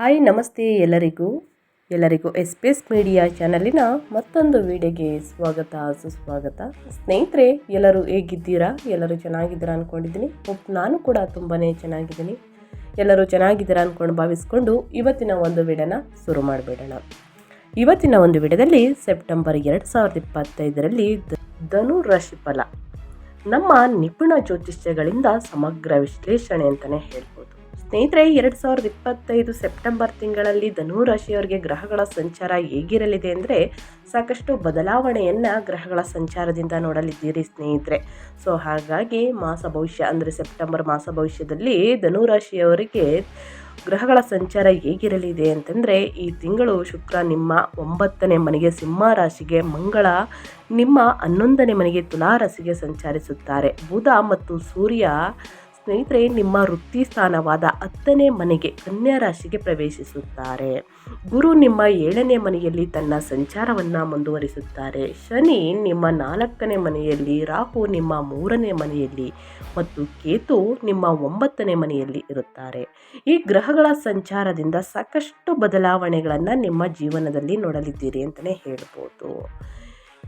Hi, ನಮಸ್ತೆ ಎಲ್ಲರಿಗೂ. ಎಲ್ಲರಿಗೂ ಎಸ್ ಪಿ ಎಸ್ ಮೀಡಿಯಾ ಚಾನಲಿನ ಮತ್ತೊಂದು ವಿಡಿಯೋಗೆ ಸ್ವಾಗತ, ಸುಸ್ವಾಗತ. ಸ್ನೇಹಿತರೆ, ಎಲ್ಲರೂ ಹೇಗಿದ್ದೀರಾ? ಎಲ್ಲರೂ ಚೆನ್ನಾಗಿದ್ದೀರಾ ಅಂದ್ಕೊಂಡಿದ್ದೀನಿ ನಾನು ಕೂಡ ತುಂಬಾ ಚೆನ್ನಾಗಿದ್ದೀನಿ. ಎಲ್ಲರೂ ಚೆನ್ನಾಗಿದ್ದೀರಾ ಅಂದ್ಕೊಂಡು ಭಾವಿಸ್ಕೊಂಡು ಇವತ್ತಿನ ಒಂದು ವಿಡಿಯೋನ ಶುರು ಮಾಡಿಬಿಡೋಣ. ಇವತ್ತಿನ ಒಂದು ವಿಡಿಯೋದಲ್ಲಿ ಸೆಪ್ಟೆಂಬರ್ ಎರಡು ಸಾವಿರದ ಇಪ್ಪತ್ತೈದರಲ್ಲಿ ಧನು ರಾಶಿ ಫಲ ನಮ್ಮ ನಿಪುಣ ಜ್ಯೋತಿಷ್ಯಗಳಿಂದ ಸಮಗ್ರ ವಿಶ್ಲೇಷಣೆ ಅಂತಲೇ ಹೇಳ್ಬೋದು. ಸ್ನೇಹಿತರೆ, ಎರಡು ಸಾವಿರದ ಇಪ್ಪತ್ತೈದು ಸೆಪ್ಟೆಂಬರ್ ತಿಂಗಳಲ್ಲಿ ಧನು ರಾಶಿಯವರಿಗೆ ಗ್ರಹಗಳ ಸಂಚಾರ ಹೇಗಿರಲಿದೆ ಅಂದರೆ ಸಾಕಷ್ಟು ಬದಲಾವಣೆಯನ್ನು ಗ್ರಹಗಳ ಸಂಚಾರದಿಂದ ನೋಡಲಿದ್ದೀರಿ ಸ್ನೇಹಿತರೆ. ಸೊ ಹಾಗಾಗಿ ಮಾಸ ಭವಿಷ್ಯ ಅಂದರೆ ಸೆಪ್ಟೆಂಬರ್ ಮಾಸ ಭವಿಷ್ಯದಲ್ಲಿ ಧನು ರಾಶಿಯವರಿಗೆ ಗ್ರಹಗಳ ಸಂಚಾರ ಹೇಗಿರಲಿದೆ ಅಂತಂದರೆ, ಈ ತಿಂಗಳು ಶುಕ್ರ ನಿಮ್ಮ ಒಂಬತ್ತನೇ ಮನೆಗೆ ಸಿಂಹ ರಾಶಿಗೆ, ಮಂಗಳ ನಿಮ್ಮ ಹನ್ನೊಂದನೇ ಮನೆಗೆ ತುಲಾ ರಾಶಿಗೆ ಸಂಚರಿಸುತ್ತಾರೆ. ಬುಧ ಮತ್ತು ಸೂರ್ಯ ಸ್ನೇಹಿತರೆ, ನಿಮ್ಮ ವೃತ್ತಿ ಸ್ಥಾನವಾದ ಹತ್ತನೇ ಮನೆಗೆ ಕನ್ಯಾ ರಾಶಿಗೆ ಪ್ರವೇಶಿಸುತ್ತಾರೆ. ಗುರು ನಿಮ್ಮ ಏಳನೇ ಮನೆಯಲ್ಲಿ ತನ್ನ ಸಂಚಾರವನ್ನು ಮುಂದುವರಿಸುತ್ತಾರೆ. ಶನಿ ನಿಮ್ಮ ನಾಲ್ಕನೇ ಮನೆಯಲ್ಲಿ, ರಾಹು ನಿಮ್ಮ ಮೂರನೇ ಮನೆಯಲ್ಲಿ ಮತ್ತು ಕೇತು ನಿಮ್ಮ ಒಂಬತ್ತನೇ ಮನೆಯಲ್ಲಿ ಇರುತ್ತಾರೆ. ಈ ಗ್ರಹಗಳ ಸಂಚಾರದಿಂದ ಸಾಕಷ್ಟು ಬದಲಾವಣೆಗಳನ್ನು ನಿಮ್ಮ ಜೀವನದಲ್ಲಿ ನೋಡಲಿದ್ದೀರಿ ಅಂತಲೇ ಹೇಳ್ಬೋದು.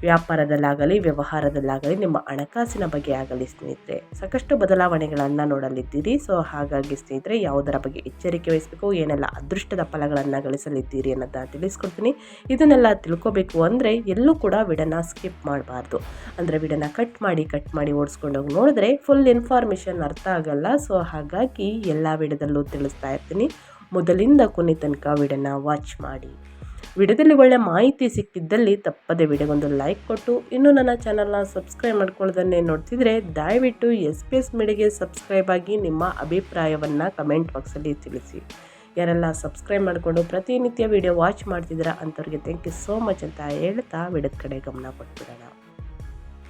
ವ್ಯಾಪಾರದಲ್ಲಾಗಲಿ, ವ್ಯವಹಾರದಲ್ಲಾಗಲಿ, ನಿಮ್ಮ ಹಣಕಾಸಿನ ಬಗ್ಗೆ ಆಗಲಿ ಸ್ನೇಹಿತರೆ, ಸಾಕಷ್ಟು ಬದಲಾವಣೆಗಳನ್ನು ನೋಡಲಿದ್ದೀರಿ. ಸೊ, ಹಾಗಾಗಿ ಸ್ನೇಹಿತರೆ, ಯಾವುದರ ಬಗ್ಗೆ ಎಚ್ಚರಿಕೆ ವಹಿಸಬೇಕು, ಏನೆಲ್ಲ ಅದೃಷ್ಟದ ಫಲಗಳನ್ನು ಗಳಿಸಲಿದ್ದೀರಿ ಅನ್ನೋದನ್ನ ತಿಳಿಸ್ಕೊಡ್ತೀನಿ. ಇದನ್ನೆಲ್ಲ ತಿಳ್ಕೊಬೇಕು ಅಂದರೆ ಎಲ್ಲೂ ಕೂಡ ವಿಡನ್ನು ಸ್ಕಿಪ್ ಮಾಡಬಾರ್ದು. ಅಂದರೆ ವಿಡನ್ನು ಕಟ್ ಮಾಡಿ ಕಟ್ ಮಾಡಿ ಓಡಿಸ್ಕೊಂಡೋಗಿ ನೋಡಿದ್ರೆ ಫುಲ್ ಇನ್ಫಾರ್ಮೇಷನ್ ಅರ್ಥ ಆಗಲ್ಲ. ಸೊ, ಹಾಗಾಗಿ ಎಲ್ಲ ವಿಡದಲ್ಲೂ ತಿಳಿಸ್ತಾ ಇರ್ತೀನಿ. ಮೊದಲಿಂದ ಕೊನೆ ತನಕ ವಿಡನ್ನ ವಾಚ್ ಮಾಡಿ. ವಿಡಿಯೋದಲ್ಲಿ ಒಳ್ಳೆ ಮಾಹಿತಿ ಸಿಕ್ಕಿದ್ದಲ್ಲಿ ತಪ್ಪದೆ ವಿಡಿಯೋಗೊಂದು ಲೈಕ್ ಕೊಟ್ಟು. ಇನ್ನೂ ನನ್ನ ಚಾನಲ್ನ ಸಬ್ಸ್ಕ್ರೈಬ್ ಮಾಡ್ಕೊಳ್ಳೋದನ್ನೇ ನೋಡ್ತಿದ್ರೆ ದಯವಿಟ್ಟು ಎಸ್ ಪಿ ಎಸ್ ಮೀಡಿಯಾಗೆ ಸಬ್ಸ್ಕ್ರೈಬ್ ಆಗಿ ನಿಮ್ಮ ಅಭಿಪ್ರಾಯವನ್ನು ಕಮೆಂಟ್ ಬಾಕ್ಸಲ್ಲಿ ತಿಳಿಸಿ. ಯಾರೆಲ್ಲ ಸಬ್ಸ್ಕ್ರೈಬ್ ಮಾಡಿಕೊಂಡು ಪ್ರತಿನಿತ್ಯ ವಿಡಿಯೋ ವಾಚ್ ಮಾಡ್ತಿದ್ದೀರಾ ಅಂಥವ್ರಿಗೆ ಥ್ಯಾಂಕ್ ಯು ಸೋ ಮಚ್ ಅಂತ ಹೇಳ್ತಾ ವಿಡಿಯೋದ ಕಡೆ ಗಮನ ಕೊಟ್ಬಿಡೋಣ.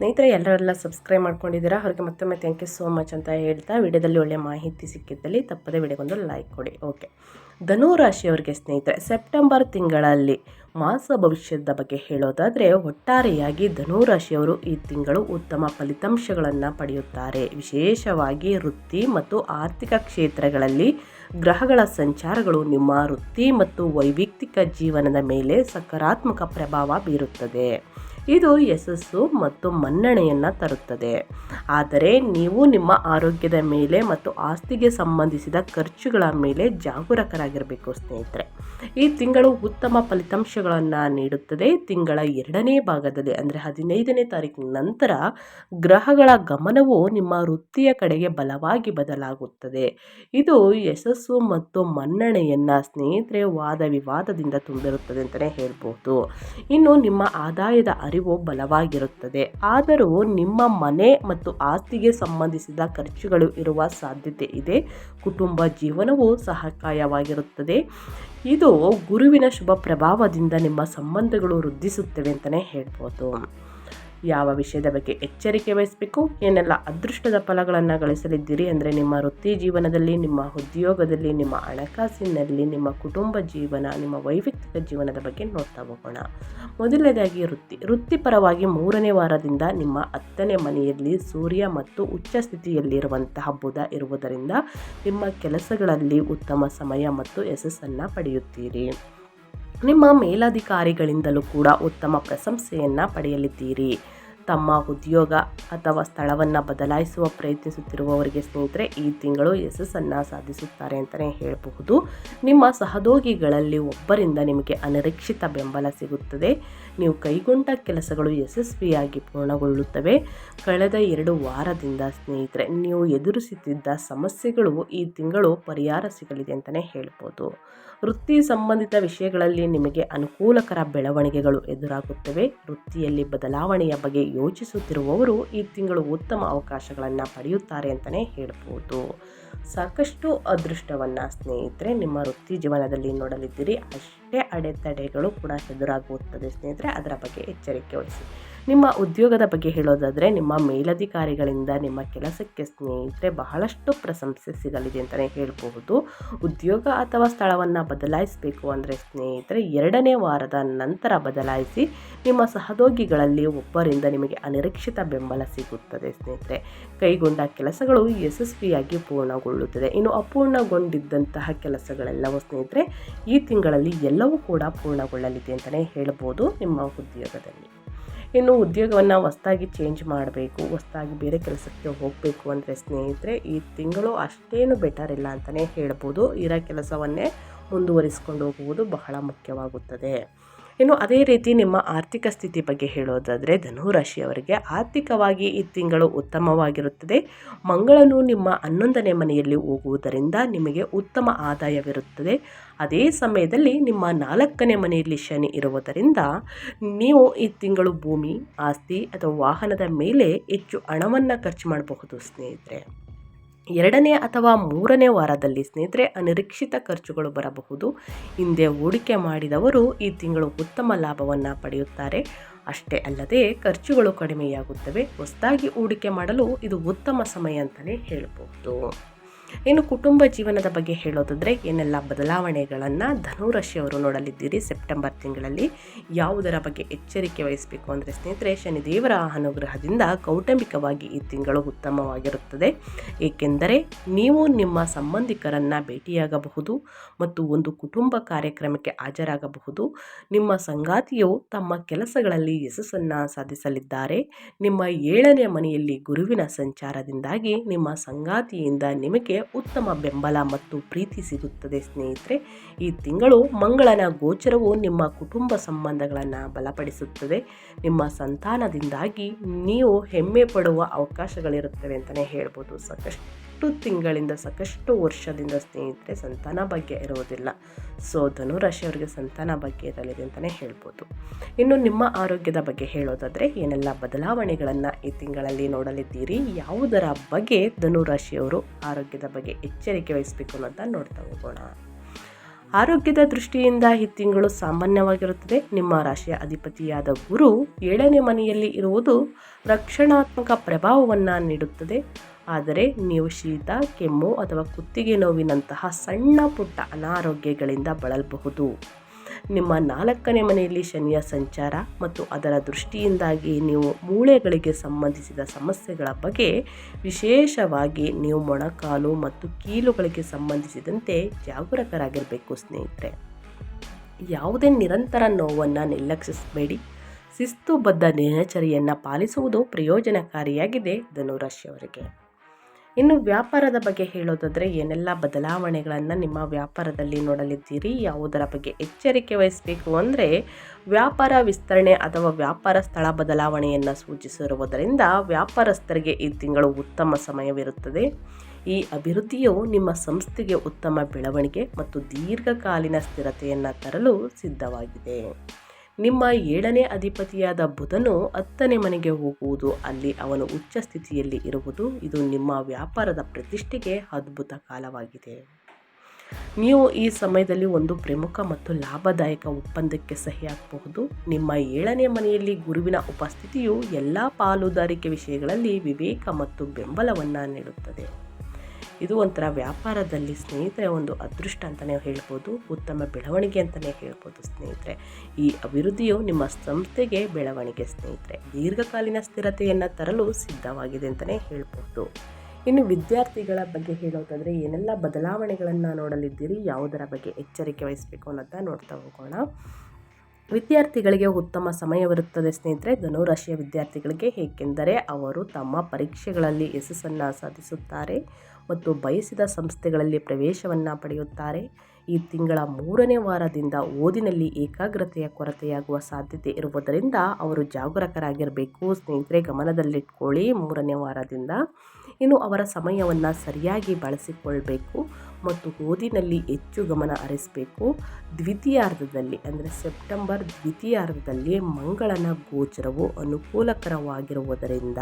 ಸ್ನೇಹಿತರೆ, ಎಲ್ಲರೆಲ್ಲ ಸಬ್ಸ್ಕ್ರೈಬ್ ಮಾಡ್ಕೊಂಡಿದ್ದೀರಾ? ಅವ್ರಿಗೆ ಮತ್ತೊಮ್ಮೆ ಥ್ಯಾಂಕ್ ಯು ಸೋ ಮಚ್ ಅಂತ ಹೇಳ್ತಾ ವಿಡಿಯೋದಲ್ಲಿ ಒಳ್ಳೆ ಮಾಹಿತಿ ಸಿಕ್ಕಿದ್ದಲ್ಲಿ ತಪ್ಪದೆ ವಿಡಿಯೋಗೊಂದು ಲೈಕ್ ಕೊಡಿ ಓಕೆ ಧನು ರಾಶಿಯವರಿಗೆ ಸ್ನೇಹಿತರೆ ಸೆಪ್ಟೆಂಬರ್ ತಿಂಗಳಲ್ಲಿ ಮಾಸ ಭವಿಷ್ಯದ ಬಗ್ಗೆ ಹೇಳೋದಾದರೆ, ಒಟ್ಟಾರೆಯಾಗಿ ಧನುರಾಶಿಯವರು ಈ ತಿಂಗಳು ಉತ್ತಮ ಫಲಿತಾಂಶಗಳನ್ನು ಪಡೆಯುತ್ತಾರೆ. ವಿಶೇಷವಾಗಿ ವೃತ್ತಿ ಮತ್ತು ಆರ್ಥಿಕ ಕ್ಷೇತ್ರಗಳಲ್ಲಿ ಗ್ರಹಗಳ ಸಂಚಾರಗಳು ನಿಮ್ಮ ವೃತ್ತಿ ಮತ್ತು ವೈಯಕ್ತಿಕ ಜೀವನದ ಮೇಲೆ ಸಕಾರಾತ್ಮಕ ಪ್ರಭಾವ ಬೀರುತ್ತದೆ. ಇದು ಯಶಸ್ಸು ಮತ್ತು ಮನ್ನಣೆಯನ್ನು ತರುತ್ತದೆ. ಆದರೆ ನೀವು ನಿಮ್ಮ ಆರೋಗ್ಯದ ಮೇಲೆ ಮತ್ತು ಆಸ್ತಿಗೆ ಸಂಬಂಧಿಸಿದ ಖರ್ಚುಗಳ ಮೇಲೆ ಜಾಗರೂಕರಾಗಿರಬೇಕು ಸ್ನೇಹಿತರೆ. ಈ ತಿಂಗಳು ಉತ್ತಮ ಫಲಿತಾಂಶಗಳನ್ನು ನೀಡುತ್ತದೆ. ತಿಂಗಳ ಎರಡನೇ ಭಾಗದಲ್ಲಿ, ಅಂದರೆ ಹದಿನೈದನೇ ತಾರೀಕಿನ ನಂತರ, ಗ್ರಹಗಳ ಗಮನವು ನಿಮ್ಮ ವೃತ್ತಿಯ ಕಡೆಗೆ ಬಲವಾಗಿ ಬದಲಾಗುತ್ತದೆ. ಇದು ಯಶಸ್ಸು ಮತ್ತು ಮನ್ನಣೆಯನ್ನು ಸ್ನೇಹಿತರೆ ವಾದ ವಿವಾದದಿಂದ ತುಂಬಿರುತ್ತದೆ ಅಂತಲೇ ಹೇಳ್ಬೋದು. ಇನ್ನು ನಿಮ್ಮ ಆದಾಯದ ಅರಿವು ಬಲವಾಗಿರುತ್ತದೆ. ಆದರೂ ನಿಮ್ಮ ಮನೆ ಮತ್ತು ಆಸ್ತಿಗೆ ಸಂಬಂಧಿಸಿದ ಖರ್ಚುಗಳು ಇರುವ ಸಾಧ್ಯತೆ ಇದೆ. ಕುಟುಂಬ ಜೀವನವು ಸಹಕಾಯವಾಗಿರುತ್ತದೆ. ಇದು ಗುರುವಿನ ಶುಭ ಪ್ರಭಾವದಿಂದ ನಿಮ್ಮ ಸಂಬಂಧಗಳು ವೃದ್ಧಿಸುತ್ತವೆ ಅಂತಲೇ ಹೇಳ್ಬೋದು. ಯಾವ ವಿಷಯದ ಬಗ್ಗೆ ಎಚ್ಚರಿಕೆ ವಹಿಸಬೇಕು, ಏನೆಲ್ಲ ಅದೃಷ್ಟದ ಫಲಗಳನ್ನು ಗಳಿಸಲಿದ್ದೀರಿ ಅಂದರೆ ನಿಮ್ಮ ವೃತ್ತಿ ಜೀವನದಲ್ಲಿ, ನಿಮ್ಮ ಉದ್ಯೋಗದಲ್ಲಿ, ನಿಮ್ಮ ಹಣಕಾಸಿನಲ್ಲಿ, ನಿಮ್ಮ ಕುಟುಂಬ ಜೀವನ, ನಿಮ್ಮ ವೈಯಕ್ತಿಕ ಜೀವನದ ಬಗ್ಗೆ ನೋಡ್ತಾ ಹೋಗೋಣ. ಮೊದಲನೇದಾಗಿ ವೃತ್ತಿ. ವೃತ್ತಿಪರವಾಗಿ ಮೂರನೇ ವಾರದಿಂದ ನಿಮ್ಮ ಹತ್ತನೇ ಮನೆಯಲ್ಲಿ ಸೂರ್ಯ ಮತ್ತು ಉಚ್ಚ ಸ್ಥಿತಿಯಲ್ಲಿರುವಂತಹ ಬುಧ ಇರುವುದರಿಂದ ನಿಮ್ಮ ಕೆಲಸಗಳಲ್ಲಿ ಉತ್ತಮ ಸಮಯ ಮತ್ತು ಯಶಸ್ಸನ್ನು ಪಡೆಯುತ್ತೀರಿ. ನಿಮ್ಮ ಮೇಲಧಿಕಾರಿಗಳಿಂದಲೂ ಕೂಡ ಉತ್ತಮ ಪ್ರಶಂಸೆಯನ್ನು ಪಡೆಯಲಿದ್ದೀರಿ. ತಮ್ಮ ಉದ್ಯೋಗ ಅಥವಾ ಸ್ಥಳವನ್ನು ಬದಲಾಯಿಸುವ ಪ್ರಯತ್ನಿಸುತ್ತಿರುವವರಿಗೆ ಸ್ನೇಹಿತರೆ, ಈ ತಿಂಗಳು ಯಶಸ್ಸನ್ನು ಸಾಧಿಸುತ್ತಾರೆ ಅಂತಲೇ ಹೇಳಬಹುದು. ನಿಮ್ಮ ಸಹೋದ್ಯೋಗಿಗಳಲ್ಲಿ ಒಬ್ಬರಿಂದ ನಿಮಗೆ ಅನಿರೀಕ್ಷಿತ ಬೆಂಬಲ ಸಿಗುತ್ತದೆ. ನೀವು ಕೈಗೊಂಡ ಕೆಲಸಗಳು ಯಶಸ್ವಿಯಾಗಿ ಪೂರ್ಣಗೊಳ್ಳುತ್ತವೆ. ಕಳೆದ ಎರಡು ವಾರದಿಂದ ಸ್ನೇಹಿತರೆ, ನೀವು ಎದುರಿಸುತ್ತಿದ್ದ ಸಮಸ್ಯೆಗಳು ಈ ತಿಂಗಳು ಪರಿಹಾರ ಸಿಗಲಿದೆ ಅಂತಲೇ ಹೇಳ್ಬೋದು. ವೃತ್ತಿ ಸಂಬಂಧಿತ ವಿಷಯಗಳಲ್ಲಿ ನಿಮಗೆ ಅನುಕೂಲಕರ ಬೆಳವಣಿಗೆಗಳು ಎದುರಾಗುತ್ತವೆ. ವೃತ್ತಿಯಲ್ಲಿ ಬದಲಾವಣೆಯ ಬಗ್ಗೆ ಯೋಚಿಸುತ್ತಿರುವವರು ಈ ತಿಂಗಳು ಉತ್ತಮ ಅವಕಾಶಗಳನ್ನು ಪಡೆಯುತ್ತಾರೆ ಅಂತಲೇ ಹೇಳ್ಬೋದು. ಸಾಕಷ್ಟು ಅದೃಷ್ಟವನ್ನು ಸ್ನೇಹಿತರೆ, ನಿಮ್ಮ ವೃತ್ತಿ ಜೀವನದಲ್ಲಿ ನೋಡಲಿದ್ದೀರಿ. ಅಷ್ಟೇ ಅಡೆತಡೆಗಳು ಕೂಡ ಎದುರಾಗುತ್ತದೆ ಸ್ನೇಹಿತರೆ. ಅದರ ಬಗ್ಗೆ ಎಚ್ಚರಿಕೆ ವಹಿಸಿ. ನಿಮ್ಮ ಉದ್ಯೋಗದ ಬಗ್ಗೆ ಹೇಳೋದಾದರೆ, ನಿಮ್ಮ ಮೇಲಧಿಕಾರಿಗಳಿಂದ ನಿಮ್ಮ ಕೆಲಸಕ್ಕೆ ಸ್ನೇಹಿತರೆ ಬಹಳಷ್ಟು ಪ್ರಶಂಸೆ ಸಿಗಲಿದೆ ಅಂತಲೇ ಹೇಳಬಹುದು. ಉದ್ಯೋಗ ಅಥವಾ ಸ್ಥಳವನ್ನು ಬದಲಾಯಿಸಬೇಕು ಅಂದರೆ ಸ್ನೇಹಿತರೆ, ಎರಡನೇ ವಾರದ ನಂತರ ಬದಲಾಯಿಸಿ ನಿಮ್ಮ ಸಹೋದ್ಯೋಗಿಗಳಲ್ಲಿ ಒಬ್ಬರಿಂದ ನಿಮಗೆ ಅನಿರೀಕ್ಷಿತ ಬೆಂಬಲ ಸಿಗುತ್ತದೆ ಸ್ನೇಹಿತರೆ. ಕೈಗೊಂಡ ಕೆಲಸಗಳು ಯಶಸ್ವಿಯಾಗಿ ಪೂರ್ಣಗೊಳ್ಳುತ್ತದೆ. ಇನ್ನು ಅಪೂರ್ಣಗೊಂಡಿದ್ದಂತಹ ಕೆಲಸಗಳೆಲ್ಲವೂ ಸ್ನೇಹಿತರೆ, ಈ ತಿಂಗಳಲ್ಲಿ ಎಲ್ಲವೂ ಕೂಡ ಪೂರ್ಣಗೊಳ್ಳಲಿದೆ ಅಂತಲೇ ಹೇಳ್ಬೋದು ನಿಮ್ಮ ಉದ್ಯೋಗದಲ್ಲಿ. ಇನ್ನು ಉದ್ಯೋಗವನ್ನು ಹೊಸ್ದಾಗಿ ಚೇಂಜ್ ಮಾಡಬೇಕು, ಹೊಸ್ದಾಗಿ ಬೇರೆ ಕೆಲಸಕ್ಕೆ ಹೋಗಬೇಕು ಅಂದರೆ ಸ್ನೇಹಿತರೆ, ಈ ತಿಂಗಳು ಅಷ್ಟೇನು ಬೆಟರ್ ಇಲ್ಲ ಅಂತಲೇ ಹೇಳ್ಬೋದು. ಇರೋ ಕೆಲಸವನ್ನೇ ಮುಂದುವರಿಸ್ಕೊಂಡು ಹೋಗುವುದು ಬಹಳ ಮುಖ್ಯವಾಗುತ್ತದೆ. ಇನ್ನು ಅದೇ ರೀತಿ ನಿಮ್ಮ ಆರ್ಥಿಕ ಸ್ಥಿತಿ ಬಗ್ಗೆ ಹೇಳೋದಾದರೆ ಧನುರಾಶಿಯವರಿಗೆ ಆರ್ಥಿಕವಾಗಿ ಈ ತಿಂಗಳು ಉತ್ತಮವಾಗಿರುತ್ತದೆ. ಮಂಗಳನು ನಿಮ್ಮ ಹನ್ನೊಂದನೇ ಮನೆಯಲ್ಲಿ ಹೋಗುವುದರಿಂದ ನಿಮಗೆ ಉತ್ತಮ ಆದಾಯವಿರುತ್ತದೆ. ಅದೇ ಸಮಯದಲ್ಲಿ ನಿಮ್ಮ ನಾಲ್ಕನೇ ಮನೆಯಲ್ಲಿ ಶನಿ ಇರುವುದರಿಂದ ನೀವು ಈ ತಿಂಗಳು ಭೂಮಿ, ಆಸ್ತಿ ಅಥವಾ ವಾಹನದ ಮೇಲೆ ಹೆಚ್ಚು ಹಣವನ್ನು ಖರ್ಚು ಮಾಡಬಹುದು ಸ್ನೇಹಿತರೆ. ಎರಡನೇ ಅಥವಾ ಮೂರನೇ ವಾರದಲ್ಲಿ ಸ್ನೇಹಿತರೆ ಅನಿರೀಕ್ಷಿತ ಖರ್ಚುಗಳು ಬರಬಹುದು. ಹಿಂದೆ ಹೂಡಿಕೆ ಮಾಡಿದವರು ಈ ತಿಂಗಳು ಉತ್ತಮ ಲಾಭವನ್ನು ಪಡೆಯುತ್ತಾರೆ. ಅಷ್ಟೇ ಅಲ್ಲದೆ ಖರ್ಚುಗಳು ಕಡಿಮೆಯಾಗುತ್ತವೆ. ಹೊಸದಾಗಿ ಹೂಡಿಕೆ ಮಾಡಲು ಇದು ಉತ್ತಮ ಸಮಯ ಅಂತಲೇ ಹೇಳಬಹುದು. ಇನ್ನು ಕುಟುಂಬ ಜೀವನದ ಬಗ್ಗೆ ಹೇಳೋದಾದರೆ ಏನೆಲ್ಲ ಬದಲಾವಣೆಗಳನ್ನು ಧನುರಾಶಿಯವರು ನೋಡಲಿದ್ದೀರಿ ಸೆಪ್ಟೆಂಬರ್ ತಿಂಗಳಲ್ಲಿ? ಯಾವುದರ ಬಗ್ಗೆ ಎಚ್ಚರಿಕೆ ವಹಿಸಬೇಕು ಅಂದರೆ ಸ್ನೇಹಿತರೆ, ಶನಿದೇವರ ಅನುಗ್ರಹದಿಂದ ಕೌಟುಂಬಿಕವಾಗಿ ಈ ತಿಂಗಳು ಉತ್ತಮವಾಗಿರುತ್ತದೆ. ಏಕೆಂದರೆ ನೀವು ನಿಮ್ಮ ಸಂಬಂಧಿಕರನ್ನು ಭೇಟಿಯಾಗಬಹುದು ಮತ್ತು ಒಂದು ಕುಟುಂಬ ಕಾರ್ಯಕ್ರಮಕ್ಕೆ ಹಾಜರಾಗಬಹುದು. ನಿಮ್ಮ ಸಂಗಾತಿಯು ತಮ್ಮ ಕೆಲಸಗಳಲ್ಲಿ ಯಶಸ್ಸನ್ನು ಸಾಧಿಸಲಿದ್ದಾರೆ. ನಿಮ್ಮ ಏಳನೇ ಮನೆಯಲ್ಲಿ ಗುರುವಿನ ಸಂಚಾರದಿಂದಾಗಿ ನಿಮ್ಮ ಸಂಗಾತಿಯಿಂದ ನಿಮಗೆ ಉತ್ತಮ ಬೆಂಬಲ ಮತ್ತು ಪ್ರೀತಿ ಸಿಗುತ್ತದೆ, ಸ್ನೇಹಿತರೆ. ಈ ತಿಂಗಳು ಮಂಗಳನ ಗೋಚರವು ನಿಮ್ಮ ಕುಟುಂಬ ಸಂಬಂಧಗಳನ್ನು ಬಲಪಡಿಸುತ್ತದೆ. ನಿಮ್ಮ ಸಂತಾನದಿಂದಾಗಿ ನೀವು ಹೆಮ್ಮೆ ಪಡುವ ಅವಕಾಶಗಳಿರುತ್ತವೆ ಅಂತಲೇ ಹೇಳ್ಬೋದು, ಸಾಕಷ್ಟು. ತಿಂಗಳಿಂದ ಸಾಕಷ್ಟು ವರ್ಷದಿಂದ ಸ್ನೇಹಿತರೆ ಸಂತಾನ ಭಾಗ್ಯ ಇರುವುದಿಲ್ಲ ಸೊ ಧನುರಾಶಿಯವರಿಗೆ ಸಂತಾನ ಭಾಗ್ಯ ಇರಲಿದೆ ಅಂತಲೇ ಹೇಳ್ಬೋದು. ಇನ್ನು ನಿಮ್ಮ ಆರೋಗ್ಯದ ಬಗ್ಗೆ ಹೇಳೋದಾದರೆ ಏನೆಲ್ಲ ಬದಲಾವಣೆಗಳನ್ನು ಈ ತಿಂಗಳಲ್ಲಿ ನೋಡಲಿದ್ದೀರಿ? ಯಾವುದರ ಬಗ್ಗೆ ಧನುರಾಶಿಯವರು ಆರೋಗ್ಯದ ಬಗ್ಗೆ ಎಚ್ಚರಿಕೆ ವಹಿಸಬೇಕು ಅಂತ ನೋಡ್ತಾ ಹೋಗೋಣ. ಆರೋಗ್ಯದ ದೃಷ್ಟಿಯಿಂದ ಈ ತಿಂಗಳು ಸಾಮಾನ್ಯವಾಗಿರುತ್ತದೆ. ನಿಮ್ಮ ರಾಶಿಯ ಅಧಿಪತಿಯಾದ ಗುರು ಏಳನೇ ಮನೆಯಲ್ಲಿ ಇರುವುದು ರಕ್ಷಣಾತ್ಮಕ ಪ್ರಭಾವವನ್ನು ನೀಡುತ್ತದೆ. ಆದರೆ ನೀವು ಶೀತ, ಕೆಮ್ಮು ಅಥವಾ ಕುತ್ತಿಗೆ ನೋವಿನಂತಹ ಸಣ್ಣ ಪುಟ್ಟ ಅನಾರೋಗ್ಯಗಳಿಂದ ಬಳಲಬಹುದು. ನಿಮ್ಮ ನಾಲ್ಕನೇ ಮನೆಯಲ್ಲಿ ಶನಿಯ ಸಂಚಾರ ಮತ್ತು ಅದರ ದೃಷ್ಟಿಯಿಂದಾಗಿ ನೀವು ಮೂಳೆಗಳಿಗೆ ಸಂಬಂಧಿಸಿದ ಸಮಸ್ಯೆಗಳ ಬಗ್ಗೆ ವಿಶೇಷವಾಗಿ ನೀವು ಮೊಣಕಾಲು ಮತ್ತು ಕೀಲುಗಳಿಗೆ ಸಂಬಂಧಿಸಿದಂತೆ ಜಾಗರೂಕರಾಗಿರಬೇಕು ಸ್ನೇಹಿತರೆ. ಯಾವುದೇ ನಿರಂತರ ನೋವನ್ನು ನಿರ್ಲಕ್ಷಿಸಬೇಡಿ. ಶಿಸ್ತುಬದ್ಧ ದಿನಚರಿಯನ್ನು ಪಾಲಿಸುವುದು ಪ್ರಯೋಜನಕಾರಿಯಾಗಿದೆ ಧನುರಾಶಿಯವರಿಗೆ. ಇನ್ನು ವ್ಯಾಪಾರದ ಬಗ್ಗೆ ಹೇಳೋದಾದರೆ ಏನೆಲ್ಲ ಬದಲಾವಣೆಗಳನ್ನು ನಿಮ್ಮ ವ್ಯಾಪಾರದಲ್ಲಿ ನೋಡಲಿದ್ದೀರಿ? ಯಾವುದರ ಬಗ್ಗೆ ಎಚ್ಚರಿಕೆ ವಹಿಸಬೇಕು ಅಂದರೆ ವ್ಯಾಪಾರ ವಿಸ್ತರಣೆ ಅಥವಾ ವ್ಯಾಪಾರ ಸ್ಥಳ ಬದಲಾವಣೆಯನ್ನು ಸೂಚಿಸಿರುವುದರಿಂದ ವ್ಯಾಪಾರಸ್ಥರಿಗೆ ಈ ತಿಂಗಳು ಉತ್ತಮ ಸಮಯವಿರುತ್ತದೆ. ಈ ಅಭಿವೃದ್ಧಿಯು ನಿಮ್ಮ ಸಂಸ್ಥೆಗೆ ಉತ್ತಮ ಬೆಳವಣಿಗೆ ಮತ್ತು ದೀರ್ಘಕಾಲೀನ ಸ್ಥಿರತೆಯನ್ನು ತರಲು ಸಿದ್ಧವಾಗಿದೆ. ನಿಮ್ಮ ಏಳನೇ ಅಧಿಪತಿಯಾದ ಬುಧನು ಹತ್ತನೇ ಮನೆಗೆ ಹೋಗುವುದು, ಅಲ್ಲಿ ಅವನು ಉಚ್ಚ ಸ್ಥಿತಿಯಲ್ಲಿ ಇರುವುದು, ಇದು ನಿಮ್ಮ ವ್ಯಾಪಾರದ ಪ್ರತಿಷ್ಠೆಗೆ ಅದ್ಭುತ ಕಾಲವಾಗಿದೆ. ನೀವು ಈ ಸಮಯದಲ್ಲಿ ಒಂದು ಪ್ರಮುಖ ಮತ್ತು ಲಾಭದಾಯಕ ಒಪ್ಪಂದಕ್ಕೆ ಸಹಿ ಹಾಕಬಹುದು ನಿಮ್ಮ ಏಳನೇ ಮನೆಯಲ್ಲಿ ಗುರುವಿನ ಉಪಸ್ಥಿತಿಯು ಎಲ್ಲ ಪಾಲುದಾರಿಕೆ ವಿಷಯಗಳಲ್ಲಿ ವಿವೇಕ ಮತ್ತು ಬೆಂಬಲವನ್ನು ನೀಡುತ್ತದೆ. ಇದು ಒಂಥರ ವ್ಯಾಪಾರದಲ್ಲಿ ಸ್ನೇಹಿತರೆ ಒಂದು ಅದೃಷ್ಟ ಅಂತಲೇ ಹೇಳ್ಬೋದು, ಉತ್ತಮ ಬೆಳವಣಿಗೆ ಅಂತಲೇ ಹೇಳ್ಬೋದು ಸ್ನೇಹಿತರೆ. ಈ ಅಭಿವೃದ್ಧಿಯು ನಿಮ್ಮ ಸಂಸ್ಥೆಗೆ ಬೆಳವಣಿಗೆ ಸ್ನೇಹಿತರೆ. ದೀರ್ಘಕಾಲೀನ ಸ್ಥಿರತೆಯನ್ನು ತರಲು ಸಿದ್ಧವಾಗಿದೆ ಅಂತಲೇ ಹೇಳ್ಬೋದು. ಇನ್ನು ವಿದ್ಯಾರ್ಥಿಗಳ ಬಗ್ಗೆ ಹೇಳೋದಾದರೆ, ಏನೆಲ್ಲ ಬದಲಾವಣೆಗಳನ್ನು ನೋಡಲಿದ್ದೀರಿ, ಯಾವುದರ ಬಗ್ಗೆ ಎಚ್ಚರಿಕೆ ವಹಿಸಬೇಕು ಅನ್ನೋದನ್ನ ನೋಡ್ತಾ ಹೋಗೋಣ. ವಿದ್ಯಾರ್ಥಿಗಳಿಗೆ ಉತ್ತಮ ಸಮಯವಿರುತ್ತದೆ ಸ್ನೇಹಿತರೆ. ಧನುರಾಶಿಯ ವಿದ್ಯಾರ್ಥಿಗಳಿಗೆ, ಏಕೆಂದರೆ ಅವರು ತಮ್ಮ ಪರೀಕ್ಷೆಗಳಲ್ಲಿ ಯಶಸ್ಸನ್ನು ಸಾಧಿಸುತ್ತಾರೆ. ಮತ್ತು ಬಯಸಿದ ಸಂಸ್ಥೆಗಳಲ್ಲಿ ಪ್ರವೇಶವನ್ನು ಪಡೆಯುತ್ತಾರೆ. ಈ ತಿಂಗಳ ಮೂರನೇ ವಾರದಿಂದ ಓದಿನಲ್ಲಿ ಏಕಾಗ್ರತೆಯ ಕೊರತೆಯಾಗುವ ಸಾಧ್ಯತೆ ಇರುವುದರಿಂದ ಅವರು ಜಾಗರೂಕರಾಗಿರಬೇಕು. ಸ್ನೇಹಿತರೆ, ಗಮನದಲ್ಲಿಟ್ಕೊಳ್ಳಿ. ಮೂರನೇ ವಾರದಿಂದ ಇನ್ನು ಅವರ ಸಮಯವನ್ನು ಸರಿಯಾಗಿ ಬಳಸಿಕೊಳ್ಬೇಕು. ಮತ್ತು ಓದಿನಲ್ಲಿ ಹೆಚ್ಚು ಗಮನ ಹರಿಸಬೇಕು. ದ್ವಿತೀಯಾರ್ಧದಲ್ಲಿ ಅಂದರೆ ಸೆಪ್ಟೆಂಬರ್ ದ್ವಿತೀಯಾರ್ಧದಲ್ಲಿ ಮಂಗಳನ ಗೋಚರವು ಅನುಕೂಲಕರವಾಗಿರುವುದರಿಂದ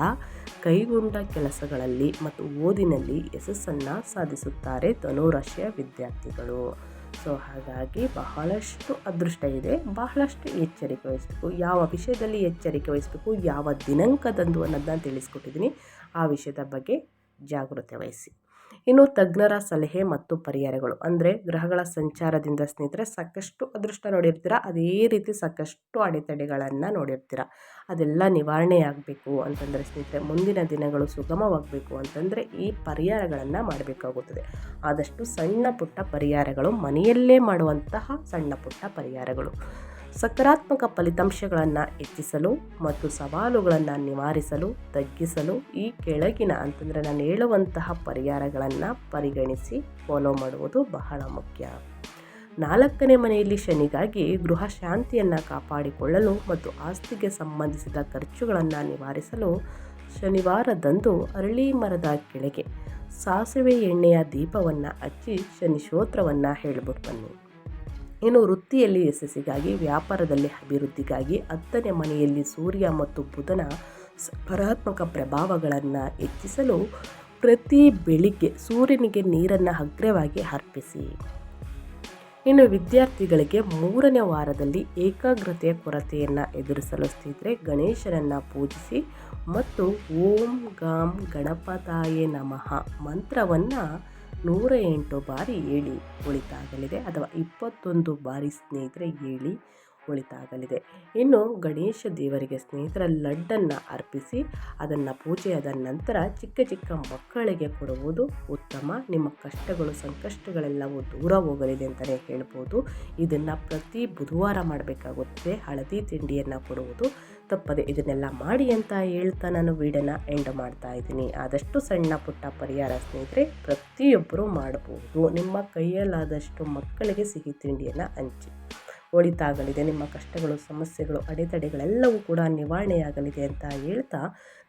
ಕೈಗೊಂಡ ಕೆಲಸಗಳಲ್ಲಿ ಮತ್ತು ಓದಿನಲ್ಲಿ ಯಶಸ್ಸನ್ನು ಸಾಧಿಸುತ್ತಾರೆ ಧನುರಾಶಿಯ ವಿದ್ಯಾರ್ಥಿಗಳು. ಸೊ ಹಾಗಾಗಿ ಬಹಳಷ್ಟು ಅದೃಷ್ಟ ಇದೆ. ಬಹಳಷ್ಟು ಎಚ್ಚರಿಕೆ ವಹಿಸಬೇಕು. ಯಾವ ವಿಷಯದಲ್ಲಿ ಎಚ್ಚರಿಕೆ ವಹಿಸಬೇಕು, ಯಾವ ದಿನಾಂಕದಂದು ಅನ್ನೋದನ್ನ ತಿಳಿಸ್ಕೊಟ್ಟಿದ್ದೀನಿ. ಆ ವಿಷಯದ ಬಗ್ಗೆ ಜಾಗೃತೆ ವಹಿಸಿ. ಇನ್ನು ತಜ್ಞರ ಸಲಹೆ ಮತ್ತು ಪರಿಹಾರಗಳು. ಅಂದರೆ ಗ್ರಹಗಳ ಸಂಚಾರದಿಂದ ಸ್ನೇಹಿತರೆ, ಸಾಕಷ್ಟು ಅದೃಷ್ಟ ನೋಡಿರ್ತೀರ? ಅದೇ ರೀತಿ ಸಾಕಷ್ಟು ಅಡೆತಡೆಗಳನ್ನು ನೋಡಿರ್ತೀರ? ಅದೆಲ್ಲ ನಿವಾರಣೆಯಾಗಬೇಕು ಅಂತಂದರೆ ಸ್ನೇಹಿತರೆ, ಮುಂದಿನ ದಿನಗಳು ಸುಗಮವಾಗಬೇಕು ಅಂತಂದರೆ ಈ ಪರಿಹಾರಗಳನ್ನು ಮಾಡಬೇಕಾಗುತ್ತದೆ. ಆದಷ್ಟು ಸಣ್ಣ ಪುಟ್ಟ ಪರಿಹಾರಗಳು ಮನೆಯಲ್ಲೇ ಮಾಡುವಂತಹ ಸಣ್ಣ ಪುಟ್ಟ ಪರಿಹಾರಗಳು. ಸಕಾರಾತ್ಮಕ ಫಲಿತಾಂಶಗಳನ್ನು ಹೆಚ್ಚಿಸಲು ಮತ್ತು ಸವಾಲುಗಳನ್ನು ನಿವಾರಿಸಲು, ತಗ್ಗಿಸಲು ಈ ಕೆಳಗಿನ ಅಂತಂದರೆ ನಾನು ಹೇಳುವಂತಹ ಪರಿಹಾರಗಳನ್ನು ಪರಿಗಣಿಸಿ ಫಾಲೋ ಮಾಡುವುದು ಬಹಳ ಮುಖ್ಯ. ನಾಲ್ಕನೇ ಮನೆಯಲ್ಲಿ ಶನಿಗಾಗಿ ಗೃಹ ಶಾಂತಿಯನ್ನು ಕಾಪಾಡಿಕೊಳ್ಳಲು ಮತ್ತು ಆಸ್ತಿಗೆ ಸಂಬಂಧಿಸಿದ ಖರ್ಚುಗಳನ್ನು ನಿವಾರಿಸಲು ಶನಿವಾರದಂದು ಅರಳಿ ಮರದ ಕೆಳಗೆ ಸಾಸಿವೆ ಎಣ್ಣೆಯ ದೀಪವನ್ನು ಹಚ್ಚಿ ಶನಿ ಶ್ರೋತ್ರವನ್ನು ಹೇಳ್ಬಿಟ್ಟು ಬನ್ನಿ. ಇನ್ನು ವೃತ್ತಿಯಲ್ಲಿ ಯಶಸ್ಸಿಗಾಗಿ, ವ್ಯಾಪಾರದಲ್ಲಿ ಅಭಿವೃದ್ಧಿಗಾಗಿ ಹತ್ತನೇ ಮನೆಯಲ್ಲಿ ಸೂರ್ಯ ಮತ್ತು ಬುಧನ ಸಕಾರಾತ್ಮಕ ಪ್ರಭಾವಗಳನ್ನು ಹೆಚ್ಚಿಸಲು ಪ್ರತಿ ಬೆಳಿಗ್ಗೆ ಸೂರ್ಯನಿಗೆ ನೀರನ್ನು ಅಗ್ರವಾಗಿ ಅರ್ಪಿಸಿ. ಇನ್ನು ವಿದ್ಯಾರ್ಥಿಗಳಿಗೆ ಮೂರನೇ ವಾರದಲ್ಲಿ ಏಕಾಗ್ರತೆಯ ಕೊರತೆಯನ್ನು ಎದುರಿಸಲು ಸ್ಥಿತಿದ್ರೆ ಗಣೇಶನನ್ನು ಪೂಜಿಸಿ ಮತ್ತು ಓಂ ಗಾಂ ಗಣಪತಾಯೇ ನಮಃ ಮಂತ್ರವನ್ನು ನೂರ ಎಂಟು ಬಾರಿ ಹೇಳಿ ಒಳಿತಾಗಲಿದೆ ಅಥವಾ ಇಪ್ಪತ್ತೊಂದು ಬಾರಿ ಸ್ನೇಹಿತರೆ ಹೇಳಿ ಒಳಿತಾಗಲಿದೆ. ಇನ್ನು ಗಣೇಶ ದೇವರಿಗೆ ಸ್ನೇಹಿತರ ಲಡ್ಡನ್ನು ಅರ್ಪಿಸಿ, ಅದನ್ನು ಪೂಜೆಯಾದ ನಂತರ ಚಿಕ್ಕ ಚಿಕ್ಕ ಮಕ್ಕಳಿಗೆ ಕೊಡುವುದು ಉತ್ತಮ. ನಿಮ್ಮ ಕಷ್ಟಗಳು, ಸಂಕಷ್ಟಗಳೆಲ್ಲವೂ ದೂರ ಹೋಗಲಿದೆ ಅಂತಲೇ ಹೇಳ್ಬೋದು. ಇದನ್ನು ಪ್ರತಿ ಬುಧವಾರ ಮಾಡಬೇಕಾಗುತ್ತೆ. ಹಳದಿ ತಿಂಡಿಯನ್ನು ಕೊಡುವುದು ತಪ್ಪದೆ ಇದನ್ನೆಲ್ಲ ಮಾಡಿ ಅಂತ ಹೇಳ್ತಾ ನಾನು ವೀಡಿಯೋನ ಎಂಡ್ ಮಾಡ್ತಾ ಇದ್ದೀನಿ. ಆದಷ್ಟು ಸಣ್ಣ ಪುಟ್ಟ ಪರಿಹಾರ ಸ್ನೇಹಿತರೆ, ಪ್ರತಿಯೊಬ್ಬರೂ ಮಾಡಬಹುದು ನಿಮ್ಮ ಕೈಯಲ್ಲಾದಷ್ಟು ಮಕ್ಕಳಿಗೆ ಸಿಹಿ ತಿಂಡಿಯನ್ನು ಹಂಚಿ. ಒಳಿತಾಗಲಿದೆ, ನಿಮ್ಮ ಕಷ್ಟಗಳು, ಸಮಸ್ಯೆಗಳು, ಅಡೆತಡೆಗಳೆಲ್ಲವೂ ಕೂಡ ನಿವಾರಣೆಯಾಗಲಿದೆ ಅಂತ ಹೇಳ್ತಾ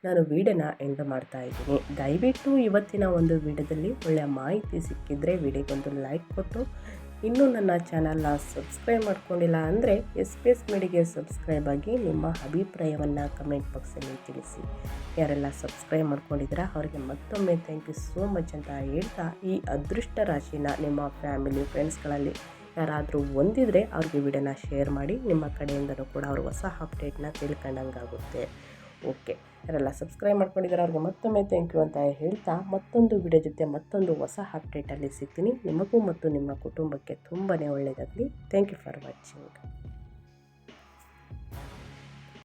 ನಾನು ವೀಡಿಯೋನ ಎಂಡ್ ಮಾಡ್ತಾ ಇದ್ದೀನಿ. ದಯವಿಟ್ಟು ಇವತ್ತಿನ ಒಂದು ವೀಡಿಯೋದಲ್ಲಿ ಒಳ್ಳೆಯ ಮಾಹಿತಿ ಸಿಕ್ಕಿದರೆ ವೀಡಿಯೋಗೊಂದು ಲೈಕ್ ಕೊಟ್ಟು ಇನ್ನೂ ನನ್ನ ಚಾನಲ್ನ ಸಬ್ಸ್ಕ್ರೈಬ್ ಮಾಡ್ಕೊಂಡಿಲ್ಲ ಅಂದರೆ ಎಸ್ ಪಿ ಎಸ್ ಮೀಡಿಗೆ ಸಬ್ಸ್ಕ್ರೈಬ್ ಆಗಿ ನಿಮ್ಮ ಅಭಿಪ್ರಾಯವನ್ನು ಕಮೆಂಟ್ ಬಾಕ್ಸಲ್ಲಿ ತಿಳಿಸಿ. ಯಾರೆಲ್ಲ ಸಬ್ಸ್ಕ್ರೈಬ್ ಮಾಡ್ಕೊಂಡಿದ್ದೀರಾ, ಅವರಿಗೆ ಮತ್ತೊಮ್ಮೆ ಥ್ಯಾಂಕ್ ಯು ಸೋ ಮಚ್ ಅಂತ ಹೇಳ್ತಾ ಈ ಅದೃಷ್ಟ ರಾಶಿನ ನಿಮ್ಮ ಫ್ಯಾಮಿಲಿ ಫ್ರೆಂಡ್ಸ್ಗಳಲ್ಲಿ ಯಾರಾದರೂ ಒಂದಿದ್ರೆ ಅವ್ರಿಗೆ ವಿಡಿಯೋನ ಶೇರ್ ಮಾಡಿ, ನಿಮ್ಮ ಕಡೆಯಿಂದಲೂ ಕೂಡ ಅವರು ಹೊಸ ಅಪ್ಡೇಟ್ನ ತಿಳ್ಕೊಂಡಂಗಾಗುತ್ತೆ. ಓಕೆ ಯಾರೆಲ್ಲ ಸಬ್ಸ್ಕ್ರೈಬ್ ಮಾಡ್ಕೊಂಡಿದ್ದಾರೆ, ಅವ್ರಿಗೆ ಮತ್ತೊಮ್ಮೆ ಥ್ಯಾಂಕ್ ಯು ಅಂತ ಹೇಳ್ತಾ ಮತ್ತೊಂದು ವಿಡಿಯೋ ಜೊತೆ ಮತ್ತೊಂದು ಹೊಸ ಅಪ್ಡೇಟಲ್ಲಿ ಸಿಗ್ತೀನಿ. ನಿಮಗೂ ಮತ್ತು ನಿಮ್ಮ ಕುಟುಂಬಕ್ಕೆ ತುಂಬಾ ಒಳ್ಳೆಯದಾಗಲಿ ಥ್ಯಾಂಕ್ ಯು ಫಾರ್ ವಾಚಿಂಗ್